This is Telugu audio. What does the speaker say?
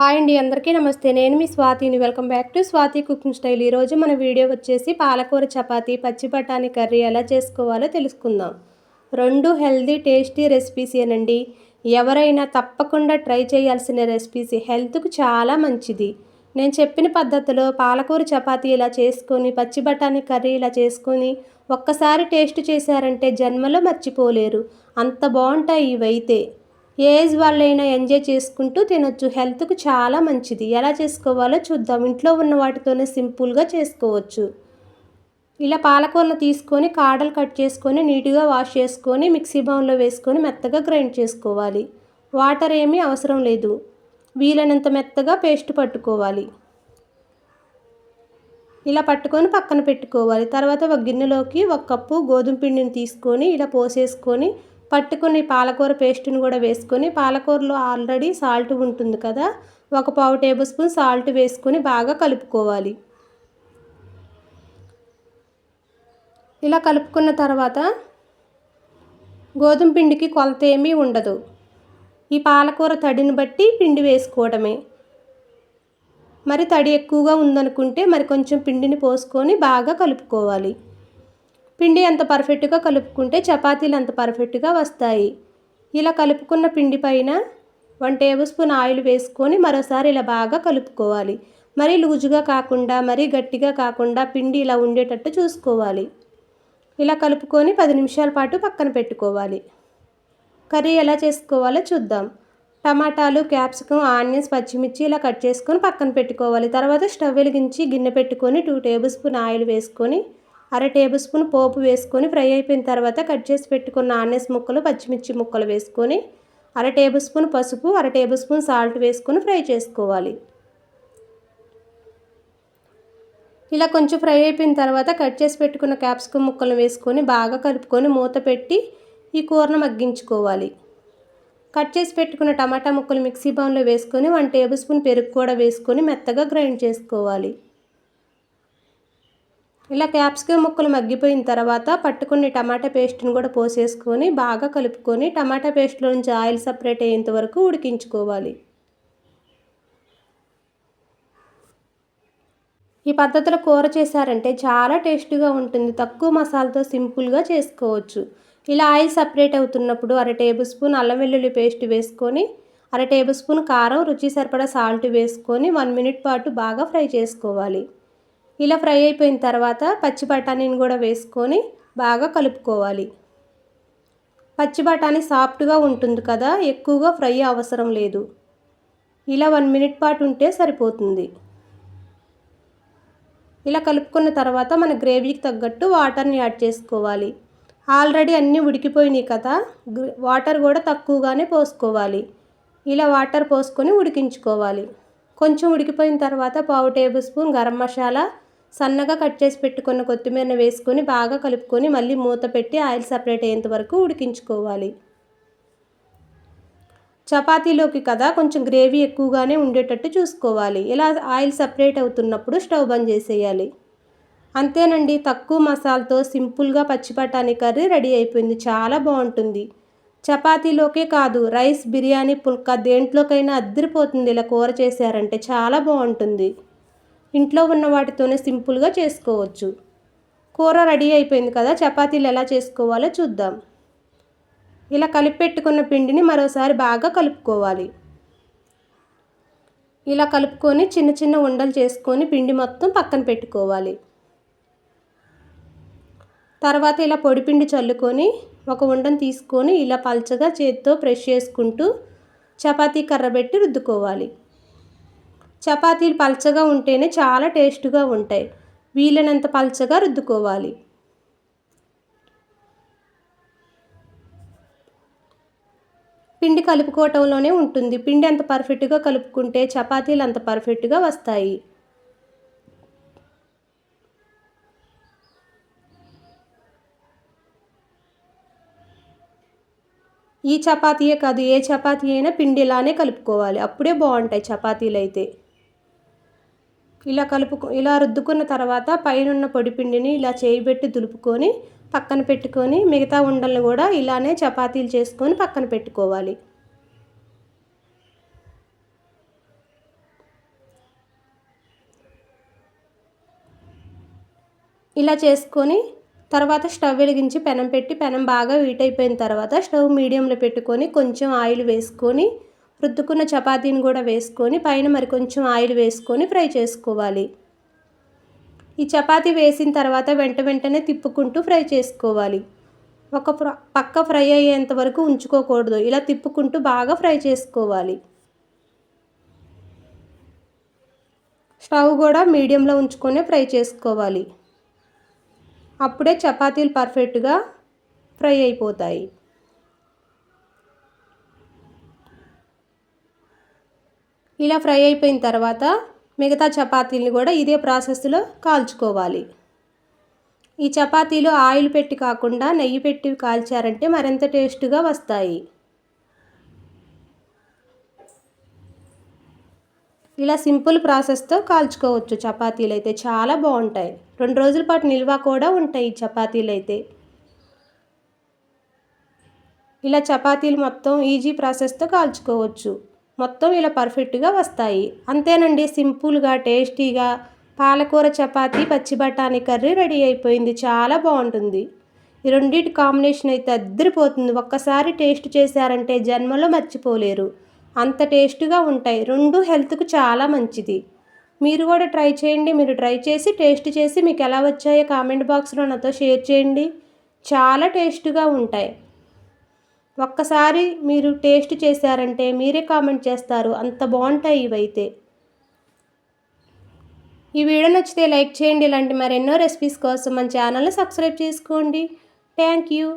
హాయ్ అండి అందరికీ నమస్తే. నేను మీ స్వాతిని. Welcome back to Swathi cooking style. ఈరోజు మన వీడియో వచ్చేసి పాలకూర చపాతీ పచ్చి బఠానీ కర్రీ ఎలా చేసుకోవాలో తెలుసుకుందాం. రెండు హెల్దీ టేస్టీ రెసిపీస్ ఏనండి. ఎవరైనా తప్పకుండా ట్రై చేయాల్సిన రెసిపీస్. హెల్త్కు చాలా మంచిది. నేను చెప్పిన పద్ధతిలో పాలకూర చపాతీ ఇలా చేసుకొని పచ్చి బఠానీ కర్రీ ఇలా చేసుకొని ఒక్కసారి టేస్ట్ చేశారంటే జన్మలో మర్చిపోలేరు. అంత బాగుంటాయి ఇవైతే. ఏజ్ వాళ్ళైనా ఎంజాయ్ చేసుకుంటూ తినొచ్చు. హెల్త్కు చాలా మంచిది. ఎలా చేసుకోవాలో చూద్దాం. ఇంట్లో ఉన్న వాటితోనే సింపుల్గా చేసుకోవచ్చు. ఇలా పాలకూరను తీసుకొని కాడలు కట్ చేసుకొని నీట్గా వాష్ చేసుకొని మిక్సీ బౌన్లో వేసుకొని మెత్తగా గ్రైండ్ చేసుకోవాలి. వాటర్ ఏమీ అవసరం లేదు. వీలైనంత మెత్తగా పేస్ట్ పట్టుకోవాలి. ఇలా పట్టుకొని పక్కన పెట్టుకోవాలి. తర్వాత ఒక గిన్నెలోకి ఒక కప్పు గోధుమ పిండిని తీసుకొని ఇలా పోసేసుకొని పట్టుకుని పాలకూర పేస్ట్ని కూడా వేసుకొని పాలకూరలో ఆల్రెడీ సాల్ట్ ఉంటుంది కదా ఒక పావు టేబుల్ స్పూన్ సాల్ట్ వేసుకొని బాగా కలుపుకోవాలి. ఇలా కలుపుకున్న తర్వాత గోధుమ పిండికి కొలత ఏమీ ఉండదు. ఈ పాలకూర తడిని బట్టి పిండి వేసుకోవడమే. మరి తడి ఎక్కువగా ఉందనుకుంటే మరి కొంచెం పిండిని పోసుకొని బాగా కలుపుకోవాలి. పిండి ఎంత పర్ఫెక్ట్గా కలుపుకుంటే చపాతీలు అంత పర్ఫెక్ట్గా వస్తాయి. ఇలా కలుపుకున్న పిండి పైన వన్ టేబుల్ స్పూన్ ఆయిల్ వేసుకొని మరోసారి ఇలా బాగా కలుపుకోవాలి. మరీ లూజుగా కాకుండా మరీ గట్టిగా కాకుండా పిండి ఇలా ఉండేటట్టు చూసుకోవాలి. ఇలా కలుపుకొని పది నిమిషాల పాటు పక్కన పెట్టుకోవాలి. కర్రీ ఎలా చేసుకోవాలో చూద్దాం. టమాటాలు క్యాప్సికం ఆనియన్స్ పచ్చిమిర్చి ఇలా కట్ చేసుకొని పక్కన పెట్టుకోవాలి. తర్వాత స్టవ్ వెలిగించి గిన్నె పెట్టుకొని టూ టేబుల్ స్పూన్ ఆయిల్ వేసుకొని అర టేబుల్ స్పూన్ పోపు వేసుకొని ఫ్రై అయిపోయిన తర్వాత కట్ చేసి పెట్టుకున్న ఆనియన్స్ ముక్కలు పచ్చిమిర్చి ముక్కలు వేసుకొని అర టేబుల్ స్పూన్ పసుపు అర టేబుల్ స్పూన్ సాల్ట్ వేసుకొని ఫ్రై చేసుకోవాలి. ఇలా కొంచెం ఫ్రై అయిపోయిన తర్వాత కట్ చేసి పెట్టుకున్న క్యాప్సికమ్ ముక్కలు వేసుకొని బాగా కలుపుకొని మూత పెట్టి ఈ కూరను మగ్గించుకోవాలి. కట్ చేసి పెట్టుకున్న టమాటా ముక్కలు మిక్సీ బౌన్లో వేసుకొని వన్ టేబుల్ స్పూన్ పెరుగు కూడా వేసుకొని మెత్తగా గ్రైండ్ చేసుకోవాలి. ఇలా క్యాప్సికమ్ ముక్కలు మగ్గిపోయిన తర్వాత పట్టుకుని టమాటా పేస్ట్ని కూడా పోసేసుకొని బాగా కలుపుకొని టమాటా పేస్ట్లో నుంచి ఆయిల్ సపరేట్ అయ్యేంత వరకు ఉడికించుకోవాలి. ఈ పద్ధతిలో కూర చేశారంటే చాలా టేస్టీగా ఉంటుంది. తక్కువ మసాలాతో సింపుల్గా చేసుకోవచ్చు. ఇలా ఆయిల్ సపరేట్ అవుతున్నప్పుడు అర టేబుల్ స్పూన్ అల్లం వెల్లుల్లి పేస్ట్ వేసుకొని అర టేబుల్ స్పూన్ కారం రుచి సరిపడా సాల్ట్ వేసుకొని వన్ మినిట్ పాటు బాగా ఫ్రై చేసుకోవాలి. ఇలా ఫ్రై అయిపోయిన తర్వాత పచ్చి బఠానీని కూడా వేసుకొని బాగా కలుపుకోవాలి. పచ్చి బఠానీ సాఫ్ట్గా ఉంటుంది కదా ఎక్కువగా ఫ్రై అవసరం లేదు. ఇలా వన్ మినిట్ పాటు ఉంటే సరిపోతుంది. ఇలా కలుపుకున్న తర్వాత మన గ్రేవీకి తగ్గట్టు వాటర్ని యాడ్ చేసుకోవాలి. ఆల్రెడీ అన్నీ ఉడికిపోయినాయి కదా వాటర్ కూడా తక్కువగానే పోసుకోవాలి. ఇలా వాటర్ పోసుకొని ఉడికించుకోవాలి. కొంచెం ఉడికిపోయిన తర్వాత పావు టేబుల్ స్పూన్ గరం మసాలా సన్నగా కట్ చేసి పెట్టుకున్న కొత్తిమీరని వేసుకొని బాగా కలుపుకొని మళ్ళీ మూత పెట్టి ఆయిల్ సపరేట్ అయ్యేంత వరకు ఉడికించుకోవాలి. చపాతీలోకి కదా కొంచెం గ్రేవీ ఎక్కువగానే ఉండేటట్టు చూసుకోవాలి. ఇలా ఆయిల్ సపరేట్ అవుతున్నప్పుడు స్టవ్ బంద్ చేసేయాలి. అంతేనండి తక్కువ మసాలాతో సింపుల్గా పచ్చిపట్టాని కర్రీ రెడీ అయిపోయింది. చాలా బాగుంటుంది. చపాతీలోకే కాదు రైస్ బిర్యానీ పుల్కా దేంట్లోకైనా అద్దరిపోతుంది ఇలా కూర చేశారంటే. చాలా బాగుంటుంది. ఇంట్లో ఉన్న వాటితోనే సింపుల్గా చేసుకోవచ్చు. కూర రెడీ అయిపోయింది కదా చపాతీలు ఎలా చేసుకోవాలో చూద్దాం. ఇలా కలిపెట్టుకున్న పిండిని మరోసారి బాగా కలుపుకోవాలి. ఇలా కలుపుకొని చిన్న చిన్న ఉండలు చేసుకొని పిండి మొత్తం పక్కన పెట్టుకోవాలి. తర్వాత ఇలా పొడిపిండి చల్లుకొని ఒక ఉండను తీసుకొని ఇలా పల్చగా చేతితో ప్రెష్ చేసుకుంటూ చపాతీ కర్ర పెట్టి రుద్దుకోవాలి. చపాతీలు పలచగా ఉంటేనే చాలా టేస్ట్గా ఉంటాయి. వీలైనంత పలచగా రుద్దుకోవాలి. పిండి కలుపుకోవటంలోనే ఉంటుంది. పిండి అంత పర్ఫెక్ట్గా కలుపుకుంటే చపాతీలు అంత పర్ఫెక్ట్గా వస్తాయి. ఈ చపాతీయే కాదు ఏ చపాతీ అయినా పిండి ఇలానే కలుపుకోవాలి. అప్పుడే బాగుంటాయి చపాతీలు అయితే ఇలా కలుపుకు ఇలా రుద్దుకున్న తర్వాత పైనున్న పొడిపిండిని ఇలా చేయిబెట్టి దులుపుకొని పక్కన పెట్టుకొని మిగతా ఉండలను కూడా ఇలానే చపాతీలు చేసుకొని పక్కన పెట్టుకోవాలి. ఇలా చేసుకొని తర్వాత స్టవ్ వెలిగించి పెనం పెట్టి పెనం బాగా హీట్ అయిపోయిన తర్వాత స్టవ్ మీడియంలో పెట్టుకొని కొంచెం ఆయిల్ వేసుకొని రుద్దుకున్న చపాతీని కూడా వేసుకొని పైన మరి కొంచెం ఆయిల్ వేసుకొని ఫ్రై చేసుకోవాలి. ఈ చపాతీ వేసిన తర్వాత వెంట వెంటనే తిప్పుకుంటూ ఫ్రై చేసుకోవాలి. ఒక పక్క ఫ్రై అయ్యేంత వరకు ఉంచుకోకూడదు. ఇలా తిప్పుకుంటూ బాగా ఫ్రై చేసుకోవాలి. స్టవ్ కూడా మీడియంలో ఉంచుకొని ఫ్రై చేసుకోవాలి. అప్పుడే చపాతీలు పర్ఫెక్ట్గా ఫ్రై అయిపోతాయి. ఇలా ఫ్రై అయిపోయిన తర్వాత మిగతా చపాతీలను కూడా ఇదే ప్రాసెస్లో కాల్చుకోవాలి. ఈ చపాతీలు ఆయిల్ పెట్టి కాకుండా నెయ్యి పెట్టి కాల్చారంటే మరింత టేస్ట్గా వస్తాయి. ఇలా సింపుల్ ప్రాసెస్తో కాల్చుకోవచ్చు చపాతీలు అయితే చాలా బాగుంటాయి. రెండు రోజుల పాటు నిల్వ కూడా ఉంటాయి ఈ చపాతీలు అయితే ఇలా చపాతీలు మొత్తం ఈజీ ప్రాసెస్తో కాల్చుకోవచ్చు. మొత్తం ఇలా పర్ఫెక్ట్గా వస్తాయి. అంతేనండి సింపుల్గా టేస్టీగా పాలకూర చపాతీ పచ్చి బఠానీ కర్రీ రెడీ అయిపోయింది. చాలా బాగుంటుంది. ఈ రెండింటి కాంబినేషన్ అయితే అద్దరిపోతుంది. ఒక్కసారి టేస్ట్ చేశారంటే జన్మలో మర్చిపోలేరు. అంత టేస్ట్గా ఉంటాయి. రెండు హెల్త్కు చాలా మంచిది. మీరు కూడా ట్రై చేయండి. మీరు ట్రై చేసి టేస్ట్ చేసి మీకు ఎలా వచ్చాయో కామెంట్ బాక్స్లో నాతో షేర్ చేయండి. చాలా టేస్ట్గా ఉంటాయి. ఒక్కసారి మీరు టేస్ట్ చేశారంటే మీరే కామెంట్ చేస్తారు. అంత బాగుంటాయి ఇవైతే. ఈ వీడియో నచ్చితే లైక్ చేయండి. ఇలాంటి మరెన్నో రెసిపీస్ కోసం మన ఛానల్ని సబ్స్క్రైబ్ చేసుకోండి. Thank you.